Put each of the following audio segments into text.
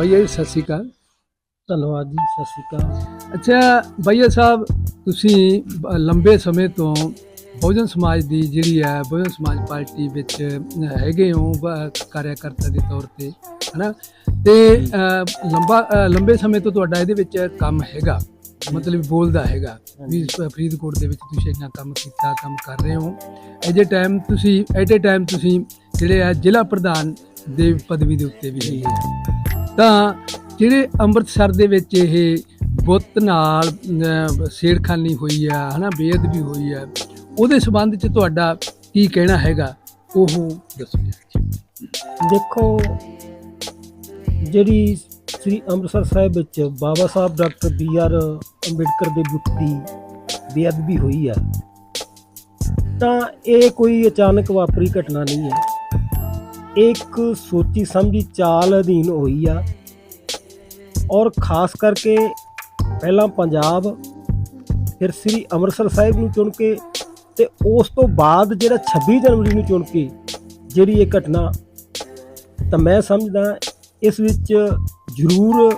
ਭਈਆ ਜੀ ਸਤਿ ਸ਼੍ਰੀ ਅਕਾਲ। ਧੰਨਵਾਦ ਜੀ ਸਤਿ ਸ਼੍ਰੀ ਅਕਾਲ। ਅੱਛਾ ਭਈਆ ਸਾਹਿਬ ਤੁਸੀਂ ਲੰਬੇ ਸਮੇਂ ਤੋਂ ਬਹੁਜਨ ਸਮਾਜ ਦੀ ਜਿਹੜੀ ਹੈ ਬਹੁਜਨ ਸਮਾਜ ਪਾਰਟੀ ਵਿੱਚ ਹੈਗੇ ਹੋ ਕਾਰਿਆਕਰਤਾ ਦੇ ਤੌਰ ਤੇ ਹਨਾ? ਤੇ ਲੰਬਾ ਲੰਬੇ ਸਮੇਂ ਤੋਂ ਤੁਹਾਡਾ ਇਹਦੇ ਵਿੱਚ ਕੰਮ ਹੈਗਾ ਮਤਲਬ ਬੋਲਦਾ ਹੈਗਾ ਵੀ ਫਰੀਦਕੋਟ ਦੇ ਵਿੱਚ ਤੁਸੀਂ ਇੰਨਾ ਕੰਮ ਕੀਤਾ ਕੰਮ ਕਰ ਰਹੇ ਹੋ। ਐਜੇ ਟਾਈਮ ਤੁਸੀਂ ਐਟ ਏ ਟਾਈਮ ਤੁਸੀਂ ਜਿਹੜੇ ਆ ਜ਼ਿਲ੍ਹਾ ਪ੍ਰਧਾਨ ਦੇ ਪਦਵੀ ਦੇ ਉੱਤੇ ਵੀ ਹੈਗੇ ਤਾਂ ਜਿਹੜੇ ਅੰਮ੍ਰਿਤਸਰ ਦੇ ਵਿੱਚ ਇਹ ਬੁੱਤ ਨਾਲ ਸੇੜਖਾਨੀ ਹੋਈ ਆ, ਹਨਾ, ਬੇਅਦਬੀ ਹੋਈ ਆ, ਉਹਦੇ ਸੰਬੰਧ ਚ ਤੁਹਾਡਾ ਕੀ ਕਹਿਣਾ ਹੈਗਾ? ਉਹ ਦੱਸੋ ਦੇਖੋ, ਜਿਹੜੀ ਸ੍ਰੀ ਅੰਮ੍ਰਿਤਸਰ ਸਾਹਿਬ ਵਿੱਚ Baba Sahib doctor B R Ambedkar ਦੇ ਬੁੱਤ ਦੀ ਬੇਅਦਬੀ ਹੋਈ ਆ, ਤਾਂ ਇਹ ਕੋਈ ਅਚਾਨਕ ਵਾਪਰੀ ਘਟਨਾ ਨਹੀਂ ਹੈ। ਇਹ ਇੱਕ ਸੋਚੀ ਸਮਝੀ ਚਾਲ ਅਧੀਨ ਹੋਈ ਆ ਔਰ ਖਾਸ ਕਰਕੇ ਪਹਿਲਾਂ ਪੰਜਾਬ, ਫਿਰ ਸ੍ਰੀ ਅੰਮ੍ਰਿਤਸਰ ਸਾਹਿਬ ਨੂੰ ਚੁਣ ਕੇ ਤੇ ਉਸ ਤੋਂ ਬਾਅਦ ਜਿਹੜਾ 26 ਜਨਵਰੀ ਨੂੰ ਚੁਣ ਕੇ ਜਿਹੜੀ ਇਹ ਘਟਨਾ, ਤਾਂ ਮੈਂ ਸਮਝਦਾ ਇਸ ਵਿੱਚ ਜ਼ਰੂਰ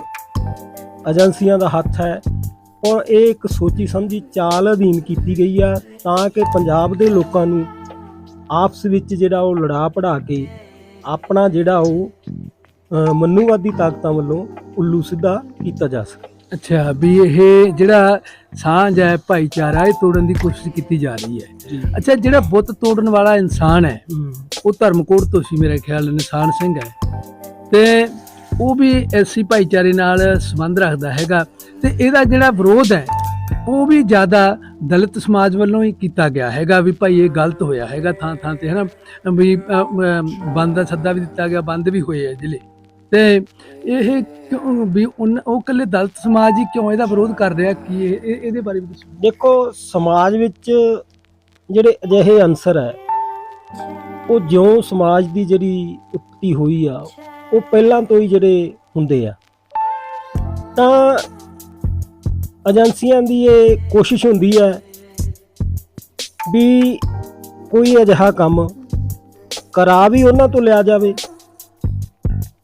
ਏਜੰਸੀਆਂ ਦਾ ਹੱਥ ਹੈ ਔਰ ਇਹ ਇੱਕ ਸੋਚੀ ਸਮਝੀ ਚਾਲ ਅਧੀਨ ਕੀਤੀ ਗਈ ਆ ਤਾਂ ਕਿ ਪੰਜਾਬ ਦੇ ਲੋਕਾਂ ਨੂੰ ਆਪਸ ਵਿੱਚ ਜਿਹੜਾ ਉਹ ਲੜਾ ਪੜਾ ਕੇ ਆਪਣਾ ਜਿਹੜਾ ਉਹ ਮਨੂਵਾਦੀ ਤਾਕਤਾਂ ਵੱਲੋਂ ਉੱਲੂ ਸਿੱਧਾ ਕੀਤਾ ਜਾ ਸਕੇ। ਅੱਛਾ ਵੀ ਇਹ ਜਿਹੜਾ ਸਾਂਝ ਹੈ ਭਾਈਚਾਰਾ ਇਹ ਤੋੜਨ ਦੀ ਕੋਸ਼ਿਸ਼ ਕੀਤੀ ਜਾ ਰਹੀ ਹੈ। ਅੱਛਾ ਜਿਹੜਾ ਬੁੱਤ ਤੋੜਨ ਵਾਲਾ ਇਨਸਾਨ ਹੈ ਉਹ ਧਰਮਕੋਟ ਤੋਂ ਸੀ ਮੇਰੇ ਖਿਆਲ ਨਿਸ਼ਾਨ ਸਿੰਘ ਹੈ। ਤੇ ਉਹ ਵੀ ਐਸੀ ਭਾਈਚਾਰੇ ਨਾਲ ਸੰਬੰਧ ਰੱਖਦਾ ਹੈਗਾ। ਤੇ ਇਹਦਾ ਜਿਹੜਾ ਵਿਰੋਧ ਹੈ ਉਹ ਵੀ ਜ਼ਿਆਦਾ ਦਲਿਤ ਸਮਾਜ ਵੱਲੋਂ ਹੀ ਕੀਤਾ ਗਿਆ ਹੈਗਾ ਵੀ ਭਾਈ ਇਹ ਗਲਤ ਹੋਇਆ ਹੈਗਾ ਥਾਂ ਥਾਂ ਤੇ ਹਨਾ? ਵੀ ਬੰਦ ਦਾ ਸੱਦਾ ਵੀ ਦਿੱਤਾ ਗਿਆ ਬੰਦ ਵੀ ਹੋਏ ਆ ਜ਼ਿਲ੍ਹੇ। ਤੇ ਇਹ ਕਿਉਂ ਵੀ ਉਨ- ਉਹ ਇਕੱਲੇ ਦਲਿਤ ਸਮਾਜ ਹੀ ਕਿਉਂ ਇਹਦਾ ਵਿਰੋਧ ਕਰ ਰਿਹਾ ਕੀ ਇਹ, ਇਹ- ਇਹਦੇ ਬਾਰੇ ਵੀ ਦੱਸੋ। ਦੇਖੋ, ਸਮਾਜ ਵਿੱਚ ਜਿਹੜੇ ਅਜਿਹੇ ਅਨਸਰ ਹੈ, ਉਹ ਜਿਉਂ ਸਮਾਜ ਦੀ ਜਿਹੜੀ ਉਤਪਤੀ ਹੋਈ ਆ, ਉਹ ਪਹਿਲਾਂ ਤੋਂ ਹੀ ਜਿਹੜੇ ਹੁੰਦੇ ਆ। ਤਾਂ ਏਜੰਸੀਆਂ ਦੀ ਇਹ ਕੋਸ਼ਿਸ਼ ਹੁੰਦੀ ਹੈ ਵੀ ਕੋਈ ਅਜਿਹਾ ਕੰਮ ਕਰਾ ਵੀ ਉਹਨਾਂ ਤੋਂ ਲਿਆ ਜਾਵੇ।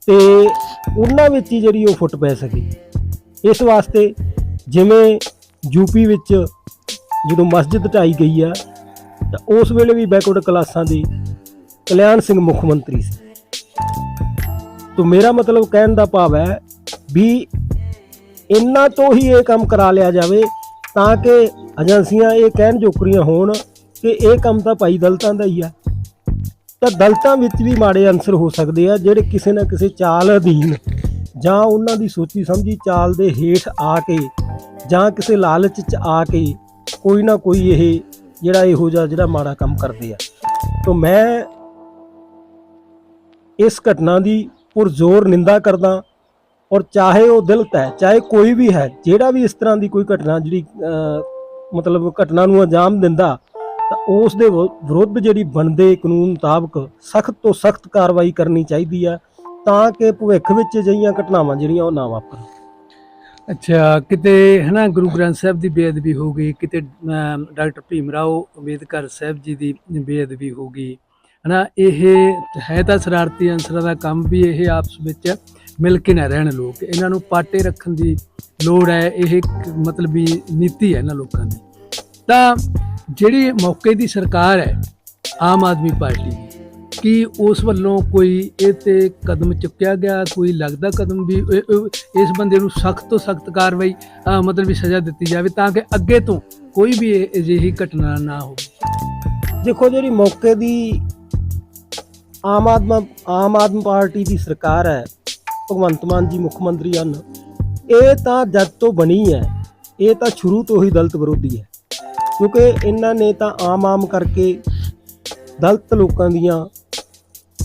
ਤੇ ਉਹਨਾਂ ਵਿੱਚ ਹੀ ਜਿਹੜੀ ਉਹ ਫੁੱਟ ਪੈ ਸਕੇ। ਇਸ ਵਾਸਤੇ ਜਿਵੇਂ ਯੂਪੀ ਵਿੱਚ ਜਦੋਂ ਮਸਜਿਦ ਢਾਈ ਗਈ ਆ, ਤਾਂ ਉਸ ਵੇਲੇ ਵੀ ਬੈਕਵਰਡ ਕਲਾਸਾਂ ਦੀ ਕਲਿਆਣ ਸਿੰਘ ਮੁੱਖ ਮੰਤਰੀ ਸੀ। ਤੋਂ ਮੇਰਾ ਮਤਲਬ ਕਹਿਣ ਦਾ ਭਾਵ ਹੈ ਵੀ ਇੰਨਾ ਤੋਂ ਹੀ ਇਹ ਕੰਮ ਕਰਾ ਲਿਆ ਜਾਵੇ ਤਾਂ ਕਿ ਏਜੰਸੀਆਂ ਇਹ ਕਹਿਣ ਜੋਕਰੀਆਂ ਹੋਣ ਕਿ ਇਹ ਕੰਮ ਤਾਂ ਭਾਈ ਦਲਤਾਂ ਦਾ ਹੀ ਆ। ਤਾਂ ਦਲਤਾਂ ਵਿੱਚ ਵੀ ਮਾੜੇ ਅਨਸਰ ਹੋ ਸਕਦੇ ਆ, ਜਿਹੜੇ ਕਿਸੇ ਨਾ ਕਿਸੇ ਚਾਲ ਅਧੀਨ ਜਾਂ ਉਹਨਾਂ ਦੀ ਸੋਚੀ ਸਮਝੀ ਚਾਲ ਦੇ ਹੇਠ ਆ ਕੇ ਜਾਂ ਕਿਸੇ ਲਾਲਚ 'ਚ ਆ ਕੇ ਕੋਈ ਨਾ ਕੋਈ ਇਹ ਜਿਹੜਾ ਇਹੋ ਜਿਹਾ ਜਿਹੜਾ ਮਾੜਾ ਕੰਮ ਕਰਦੇ ਆ। ਤਾਂ ਮੈਂ ਇਸ ਘਟਨਾ ਦੀ ਪੁਰਜ਼ੋਰ ਨਿੰਦਾ ਕਰਦਾ ਔਰ ਚਾਹੇ ਉਹ ਦਲਿਤ ਹੈ, ਚਾਹੇ ਕੋਈ ਵੀ ਹੈ, ਜਿਹੜਾ ਵੀ ਇਸ ਤਰ੍ਹਾਂ ਦੀ ਕੋਈ ਘਟਨਾ ਜਿਹੜੀ ਮਤਲਬ ਘਟਨਾ ਨੂੰ ਅੰਜਾਮ ਦਿੰਦਾ ਤਾਂ ਉਸ ਦੇ ਵਿਰੁ- ਵਿਰੁੱਧ ਜਿਹੜੀ ਬਣਦੇ ਕਾਨੂੰਨ ਮੁਤਾਬਕ ਸਖਤ ਤੋਂ ਸਖਤ ਕਾਰਵਾਈ ਕਰਨੀ ਚਾਹੀਦੀ ਆ, ਤਾਂ ਕਿ ਭਵਿੱਖ ਵਿੱਚ ਅਜਿਹੀਆਂ ਘਟਨਾਵਾਂ ਜਿਹੜੀਆਂ ਉਹ ਨਾ ਵਾਪਰਨ। ਅੱਛਾ, ਕਿਤੇ ਹਨਾ ਗੁਰੂ ਗ੍ਰੰਥ ਸਾਹਿਬ ਦੀ ਬੇਅਦਬੀ ਹੋ ਗਈ, ਕਿਤੇ ਡਾਕਟਰ ਭੀਮ ਰਾਓ ਅੰਬੇਦਕਰ ਸਾਹਿਬ ਜੀ ਦੀ ਬੇਅਦਬੀ ਹੋ ਗਈ, ਹਨਾ, ਇਹ ਹੈ ਤਾਂ ਸ਼ਰਾਰਤੀ ਅੰਸਰਾਂ ਦਾ ਕੰਮ ਵੀ ਇਹ ਆਪਸ ਵਿੱਚ ਮਿਲ ਕੇ ਨਾ ਰਹਿਣ ਲੋਕ, ਇਹਨਾਂ ਨੂੰ ਪਾਟੇ ਰੱਖਣ ਦੀ ਲੋੜ ਹੈ, ਇਹ ਮਤਲਬ ਵੀ ਨੀਤੀ ਹੈ ਇਹਨਾਂ ਲੋਕਾਂ ਦੀ। ਤਾਂ ਜਿਹੜੀ ਮੌਕੇ ਦੀ ਸਰਕਾਰ ਹੈ, ਆਮ ਆਦਮੀ ਪਾਰਟੀ ਦੀ ਕੀ ਉਸ ਵੱਲੋਂ ਕੋਈ ਇਹ ਤੇ ਕਦਮ ਚੁੱਕਿਆ ਗਿਆ? ਕੋਈ ਲੱਗਦਾ ਕਦਮ ਵੀ ਇਸ ਬੰਦੇ ਨੂੰ ਸਖਤ ਤੋਂ ਸਖਤ ਕਾਰਵਾਈ ਮਤਲਬ ਵੀ ਸਜ਼ਾ ਦਿੱਤੀ ਜਾਵੇ ਤਾਂ ਕਿ ਅੱਗੇ ਤੋਂ ਕੋਈ ਵੀ ਇਹ- ਅਜਿਹੀ ਘਟਨਾ ਨਾ ਹੋਵੇ? ਦੇਖੋ ਜਿਹੜੀ ਮੌਕੇ ਦੀ ਆਮ ਆਦਮੀ ਆਮ ਆਦਮੀ ਪਾਰਟੀ ਦੀ ਸਰਕਾਰ ਹੈ, ਭਗਵੰਤ ਮਾਨ ਜੀ ਮੁੱਖ ਮੰਤਰੀ ਹਨ, ਇਹ ਤਾਂ ਜਦ ਤੋਂ ਬਣੀ ਹੈ, ਇਹ ਤਾਂ ਸ਼ੁਰੂ ਤੋਂ ਹੀ ਦਲਤ ਵਿਰੋਧੀ ਹੈ। ਕਿਉਂਕਿ ਇਹਨਾਂ ਨੇ ਤਾਂ ਆਮ ਆਮ ਕਰਕੇ ਦਲਤ ਲੋਕਾਂ ਦੀਆਂ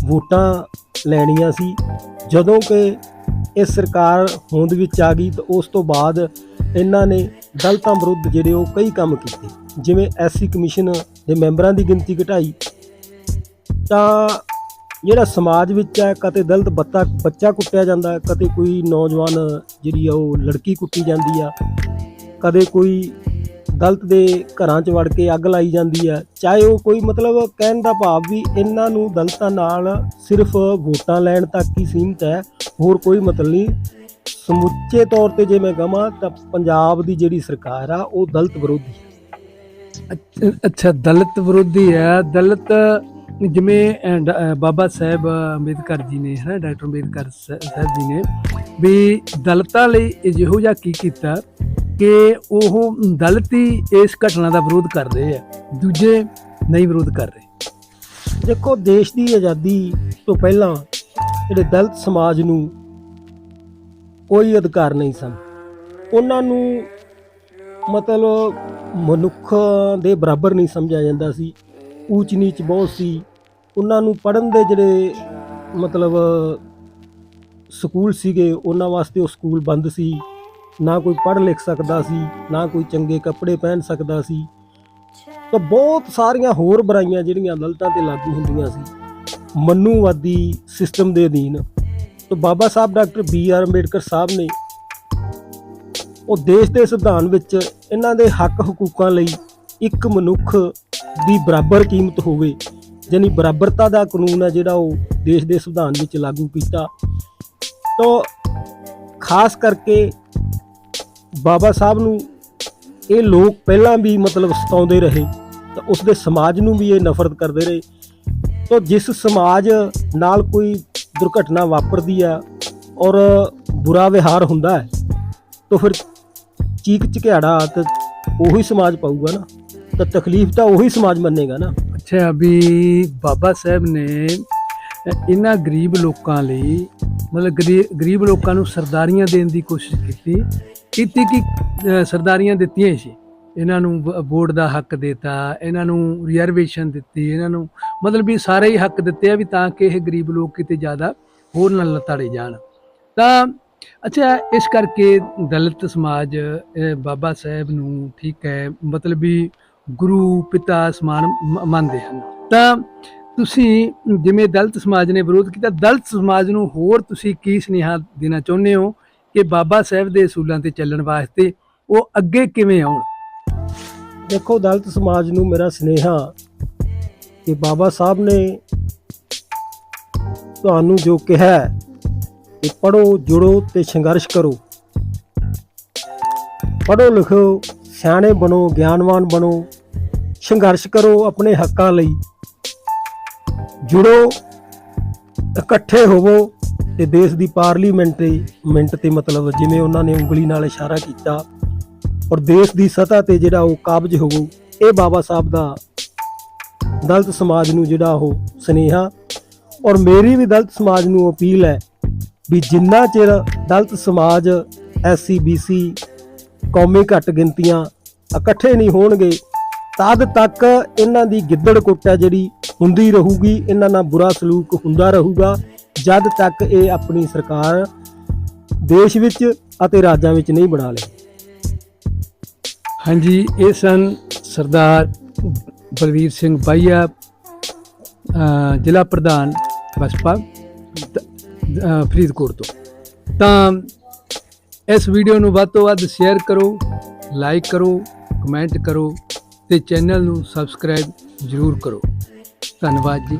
ਵੋਟਾਂ ਲੈਣੀਆਂ ਸੀ। ਜਦੋਂ ਕਿ ਇਹ ਸਰਕਾਰ ਹੋਂਦ ਵਿੱਚ ਆ ਗਈ ਤਾਂ ਉਸ ਤੋਂ ਬਾਅਦ ਇਹਨਾਂ ਨੇ ਦਲਤਾਂ ਵਿਰੁੱਧ ਜਿਹੜੇ ਉਹ ਕਈ ਕੰਮ ਕੀਤੇ। ਜਿਵੇਂ ਐਸਸੀ ਕਮਿਸ਼ਨ ਦੇ ਮੈਂਬਰਾਂ ਦੀ ਗਿਣਤੀ ਘਟਾਈ। ਤਾਂ ਜਿਹੜਾ ਸਮਾਜ ਵਿੱਚ ਹੈ ਕਦੇ ਦਲਤ ਬੱਤਾ ਬੱਚਾ ਕੁੱਟਿਆ ਜਾਂਦਾ ਹੈ, ਕਦੇ ਕੋਈ ਨੌਜਵਾਨ ਜਿਹੜੀ ਆ ਉਹ ਲੜਕੀ ਕੁੱਟੀ ਜਾਂਦੀ ਆ ਕਦੇ ਕੋਈ ਦਲਿਤ ਦੇ ਘਰਾਂ 'ਚ ਵੜ ਕੇ ਅੱਗ ਲਾਈ ਜਾਂਦੀ ਹੈ। ਚਾਹੇ ਉਹ ਕੋਈ ਮਤਲਬ ਕਹਿਣ ਦਾ ਭਾਵ ਵੀ ਇਹਨਾਂ ਨੂੰ ਦਲਤਾਂ ਨਾਲ ਸਿਰਫ ਵੋਟਾਂ ਲੈਣ ਤੱਕ ਹੀ ਸੀਮਿਤ ਹੈ। ਹੋਰ ਕੋਈ ਮਤਲਬ ਨਹੀਂ। ਸਮੁੱਚੇ ਤੌਰ ਤੇ ਜੇ ਮੈਂ ਕਹਾਂ ਤਾਂ ਪੰਜਾਬ ਦੀ ਜਿਹੜੀ ਸਰਕਾਰ ਆ ਉਹ ਦਲਤ ਵਿਰੋਧੀ ਹੈ। ਅੱਛਾ ਦਲਤ ਵਿਰੋਧੀ ਹੈ। ਦਲਤ ਜਿਵੇਂ ਅਹ, ਬਾਬਾ ਸਾਹਿਬ ਅੰਬੇਦਕਰ ਜੀ ਨੇ ਹੈ ਨਾ ਡਾਕਟਰ ਅੰਬੇਦਕਰ ਸ- ਸਾਹਿਬ ਜੀ ਨੇ ਵੀ ਦਲਤਾਂ ਲਈ ਇਹੋ ਜਿਹਾ ਕੀ ਕੀਤਾ? ਕਿ ਉਹ ਦਲਿਤ ਹੀ ਇਸ ਘਟਨਾ ਦਾ ਵਿਰੋਧ ਕਰ ਰਹੇ ਆ, ਦੂਜੇ ਨਹੀਂ ਵਿਰੋਧ ਕਰ ਰਹੇ। ਦੇਖੋ, ਦੇਸ਼ ਦੀ ਆਜ਼ਾਦੀ ਤੋਂ ਪਹਿਲਾਂ ਜਿਹੜੇ ਦਲਿਤ ਸਮਾਜ ਨੂੰ ਕੋਈ ਅਧਿਕਾਰ ਨਹੀਂ ਸਨ। ਉਹਨਾਂ ਨੂੰ ਮਤਲਬ ਮਨੁੱਖ ਦੇ ਬਰਾਬਰ ਨਹੀਂ ਸਮਝਿਆ ਜਾਂਦਾ ਸੀ। ਊਚ ਨੀਚ ਬਹੁਤ ਸੀ। ਉਹਨਾਂ ਨੂੰ ਪੜਨ ਦੇ ਜਿਹੜੇ ਮਤਲਬ ਸਕੂਲ ਸੀਗੇ, ਉਹਨਾਂ ਵਾਸਤੇ ਉਹ ਸਕੂਲ ਬੰਦ ਸੀ। ਨਾ ਕੋਈ ਪੜ੍ਹ ਲਿਖ ਸਕਦਾ ਸੀ ਨਾ ਕੋਈ ਚੰਗੇ ਕੱਪੜੇ ਪਹਿਨ ਸਕਦਾ ਸੀ। ਤਾਂ ਬਹੁਤ ਸਾਰੀਆਂ ਹੋਰ ਬੁਰਾਈਆਂ ਜਿਹੜੀਆਂ ਦਲਿਤਾਂ ਤੇ ਲਾਗੂ ਹੁੰਦੀਆਂ ਸੀ। ਮਨੂਵਾਦੀ ਸਿਸਟਮ ਦੇ ਅਧੀਨ। ਤਾਂ Baba Sahib doctor B R Ambedkar Sahib ਨੇ ਉਹ ਦੇਸ਼ ਦੇ ਸੰਵਿਧਾਨ ਵਿੱਚ ਇਹਨਾਂ ਦੇ ਹੱਕ ਹਕੂਕਾਂ ਲਈ ਇੱਕ ਮਨੁੱਖ ਦੀ ਬਰਾਬਰ ਕੀਮਤ ਹੋਵੇ ਯਾਨੀ ਬਰਾਬਰਤਾ ਦਾ ਕਾਨੂੰਨ ਹੈ ਜਿਹੜਾ ਉਹ ਦੇਸ਼ ਦੇ ਸੰਵਿਧਾਨ ਵਿੱਚ ਲਾਗੂ ਕੀਤਾ। ਤਾਂ ਖਾਸ ਕਰਕੇ ਬਾਬਾ ਸਾਹਿਬ ਨੂੰ ਇਹ ਲੋਕ ਪਹਿਲਾਂ ਵੀ ਮਤਲਬ ਸਤਾਉਂਦੇ ਰਹੇ ਤਾਂ ਉਸ ਦੇ ਸਮਾਜ ਨੂੰ ਵੀ ਇਹ ਨਫ਼ਰਤ ਕਰਦੇ ਰਹੇ। ਤਾਂ ਜਿਸ ਸਮਾਜ ਨਾਲ ਕੋਈ ਦੁਰਘਟਨਾ ਵਾਪਰਦੀ ਆ ਔਰ ਬੁਰਾ ਵਿਹਾਰ ਹੁੰਦਾ ਹੈ, ਤਾਂ ਫਿਰ ਚੀਕ ਚਿਹਾੜਾ ਤਾਂ ਉਹੀ ਸਮਾਜ ਪਾਊਗਾ ਨਾ। ਤਾਂ ਤਕਲੀਫ ਤਾਂ ਉਹੀ ਸਮਾਜ ਮੰਨੇਗਾ ਨਾ। ਅੱਛਾ ਵੀ ਬਾਬਾ ਸਾਹਿਬ ਨੇ ਇਹਨਾਂ ਗਰੀਬ ਲੋਕਾਂ ਲਈ ਮਤਲਬ ਗਰੀ- ਗਰੀਬ ਲੋਕਾਂ ਨੂੰ ਸਰਦਾਰੀਆਂ ਦੇਣ ਦੀ ਕੋਸ਼ਿਸ਼ ਕੀਤੀ ਕੀਤੀ ਕਿ ਸਰਦਾਰੀਆਂ ਦਿੱਤੀਆਂ ਸੀ। ਇਹਨਾਂ ਨੂੰ ਵ- ਵੋਟ ਦਾ ਹੱਕ ਦਿੱਤਾ, ਇਹਨਾਂ ਨੂੰ ਰਿਜ਼ਰਵੇਸ਼ਨ ਦਿੱਤੀ, ਇਹਨਾਂ ਨੂੰ ਮਤਲਬ ਵੀ ਸਾਰੇ ਹੀ ਹੱਕ ਦਿੱਤੇ ਆ ਵੀ ਤਾਂ ਕਿ ਇਹ ਗਰੀਬ ਲੋਕ ਕਿਤੇ ਜ਼ਿਆਦਾ ਹੋਰ ਨਾਲ ਲਤਾੜੇ ਜਾਣ। ਤਾਂ ਅੱਛਾ, ਇਸ ਕਰਕੇ ਦਲਿਤ ਸਮਾਜ ਬਾਬਾ ਸਾਹਿਬ ਨੂੰ ਠੀਕ ਹੈ, ਮਤਲਬ ਵੀ ਗੁਰੂ ਪਿਤਾ ਸਮਾਨ ਮ- ਮੰਨਦੇ ਹਨ। ਤਾਂ ਤੁਸੀਂ ਜਿਵੇਂ ਦਲਿਤ ਸਮਾਜ ਨੇ ਵਿਰੋਧ ਕੀਤਾ, ਦਲਿਤ ਸਮਾਜ ਨੂੰ ਹੋਰ ਤੁਸੀਂ ਕੀ ਸੁਨੇਹਾ ਦੇਣਾ ਚਾਹੁੰਦੇ ਹੋ? ਕਿ ਬਾਬਾ ਸਾਹਿਬ ਦੇ ਅਸੂਲਾਂ ਤੇ ਚੱਲਣ ਵਾਸਤੇ ਉਹ ਅੱਗੇ ਕਿਵੇਂ ਆਉਣ? ਦੇਖੋ, ਦਲਿਤ ਸਮਾਜ ਨੂੰ ਮੇਰਾ ਸਨੇਹਾ ਕਿ ਬਾਬਾ ਸਾਹਿਬ ਨੇ ਤੁਹਾਨੂੰ ਜੋ ਕਿਹਾ ਕਿ ਪੜੋ ਜੁੜੋ ਤੇ ਸੰਘਰਸ਼ ਕਰੋ। ਪੜੋ ਲਿਖੋ, ਸਿਆਣੇ ਬਣੋ, ਗਿਆਨਵਾਨ ਬਣੋ, ਸੰਘਰਸ਼ ਕਰੋ ਆਪਣੇ ਹੱਕਾਂ ਲਈ। ਜੁੜੋ, ਇਕੱਠੇ ਹੋਵੋ ਤੇ ਦੇਸ਼ ਦੀ ਪਾਰਲੀਮੈਂਟ ਤੇ ਮਿੰਟ ਤੇ ਮਤਲਬ ਜਿਵੇਂ ਉਹਨਾਂ ਨੇ ਉਂਗਲੀ ਨਾਲ ਇਸ਼ਾਰਾ ਕੀਤਾ ਔਰ ਦੇਸ਼ ਦੀ ਸਤ੍ਹਾ ਤੇ ਜਿਹੜਾ ਉਹ ਕਾਬਜ ਹੋਵੋ ਇਹ ਬਾਬਾ ਸਾਹਿਬ ਦਾ ਦਲਤ ਸਮਾਜ ਨੂੰ ਜਿਹੜਾ ਉਹ ਸਨੇਹਾ ਔਰ ਮੇਰੀ ਵੀ ਦਲਤ ਸਮਾਜ ਨੂੰ ਅਪੀਲ ਹੈ ਵੀ ਜਿੰਨਾ ਚਿਰ ਦਲਤ ਸਮਾਜ ਐਸਸੀ ਬੀਸੀ ਕੌਮੀ ਘੱਟ ਗਿਣਤੀਆਂ ਇਕੱਠੇ ਨਹੀਂ ਹੋਣਗੇ, ਤਦ ਤੱਕ ਇਹਨਾਂ ਦੀ ਗਿੱਦੜ ਕੁੱਟ ਹੈ ਜਿਹੜੀ ਹੁੰਦੀ ਰਹੂਗੀ, ਇਹਨਾਂ ਨਾਲ ਬੁਰਾ ਸਲੂਕ ਹੁੰਦਾ ਰਹੂਗਾ। ਜਦ ਤੱਕ ਇਹ ਆਪਣੀ ਸਰਕਾਰ ਦੇਸ਼ ਵਿੱਚ ਅਤੇ ਰਾਜਾਂ ਵਿੱਚ ਨਹੀਂ ਬਣਾ ਲੇ। ਹਾਂਜੀ, ਇਹ ਸਨ ਸਰਦਾਰ ਬਲਵੀਰ ਸਿੰਘ ਬਾਈਆ ਜ਼ਿਲ੍ਹਾ ਪ੍ਰਧਾਨ ਬਸਪਾ ਫਰੀਦਕੋਟ ਤੋਂ। ਤਾਂ ਇਸ ਵੀਡੀਓ ਨੂੰ ਵੱਧ ਤੋਂ ਵੱਧ ਸ਼ੇਅਰ ਕਰੋ, ਲਾਈਕ ਕਰੋ, ਕਮੈਂਟ ਕਰੋ ਤੇ ਚੈਨਲ ਨੂੰ ਸਬਸਕ੍ਰਾਈਬ ਜ਼ਰੂਰ ਕਰੋ। ਧੰਨਵਾਦ ਜੀ।